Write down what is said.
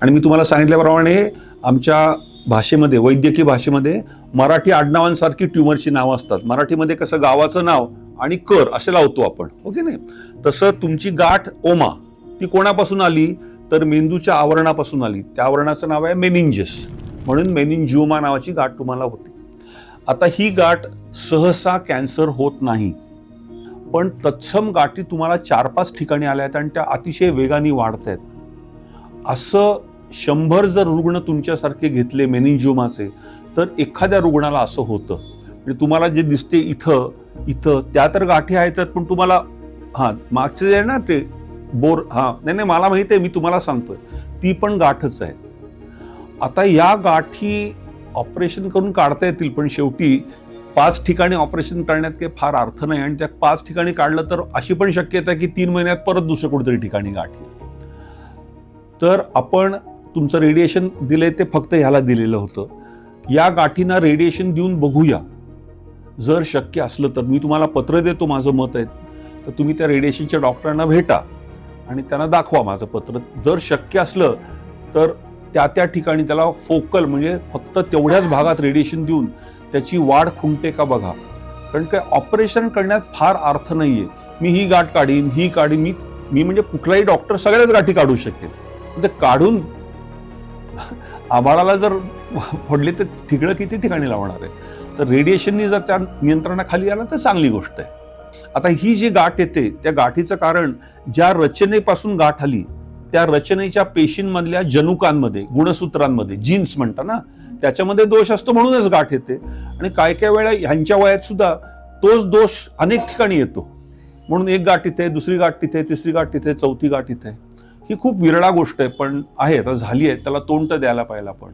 आणि मी तुम्हाला सांगितल्याप्रमाणे आमच्या भाषेमध्ये वैद्यकीय भाषेमध्ये मराठी आडनावांसारखी ट्युमरची नावं असतात. मराठीमध्ये कसं गावाचं नाव आणि कर असे लावतो आपण. ओके नाही? तसं तुमची गाठ ओमा ती कोणापासून आली? तर मेंदूच्या आवरणापासून आली. त्या आवरणाचं नाव आहे मेनिंजस. म्हणून मेनिंजिओमा नावाची गाठ तुम्हाला होती. आता ही गाठ सहसा कॅन्सर होत नाही. पण तत्सम गाठी तुम्हाला चार पाच ठिकाणी आल्या आहेत आणि त्या अतिशय वेगाने वाढत आहेत. असं शंभर जर रुग्ण तुमच्यासारखे घेतले मेनिंजिओमाचे तर एखाद्या रुग्णाला असं होतं. म्हणजे तुम्हाला जे दिसते इथं इथं त्या तर गाठी आहेत पण तुम्हाला हां मागचे जे आहे ना ते बोर हां नाही नाही मला माहिती आहे मी तुम्हाला सांगतोय. ती पण गाठच आहे. आता या गाठी ऑपरेशन करून काढता येतील पण शेवटी पाच ठिकाणी ऑपरेशन करण्यात काही फार अर्थ नाही आणि त्या पाच ठिकाणी काढलं तर अशी पण शक्यता आहे की तीन महिन्यात परत दुसरं कुठेतरी ठिकाणी गाठी तर आपण तुमचं रेडिएशन दिलंय ते फक्त ह्याला दिलेलं होतं. या गाठींना रेडिएशन देऊन बघूया. जर शक्य असलं तर. मी तुम्हाला पत्र देतो माझं मत आहे. तर तुम्ही त्या रेडिएशनच्या डॉक्टरांना भेटा आणि त्यांना दाखवा माझं पत्र. जर शक्य असलं तर त्या त्या ठिकाणी त्याला फोकल म्हणजे फक्त तेवढ्याच भागात रेडिएशन देऊन त्याची वाढ खुंटते का बघा. कारण काय ऑपरेशन करण्यात फार अर्थ नाही आहे मी ही गाठ काढीन ही काढीन मी मी म्हणजे कुठलाही डॉक्टर सगळ्याच गाठी काढू शकेल ते म्हणजे काढून आभाळाला जर फोडले तर ठिकळं किती ठिकाणी लावणार आहे? तर रेडिएशननी जर त्या नियंत्रणाखाली आला तर चांगली गोष्ट आहे. आता ही जी गाठ येते त्या गाठीचं कारण ज्या रचनेपासून गाठ आली त्या रचनेच्या पेशींमधल्या जनुकांमध्ये गुणसूत्रांमध्ये जीन्स म्हणता ना त्याच्यामध्ये दोष असतो म्हणूनच गाठ येते. आणि काय काय वेळा ह्यांच्या वयात सुद्धा तोच दोष अनेक ठिकाणी येतो. म्हणून एक गाठ इथे दुसरी गाठ तिथे तिसरी गाठ तिथे चौथी गाठ इथे. ही खूप विरळा गोष्ट आहे पण आहे आता झाली आहे त्याला तोंड द्यायला पाहिजे आपण.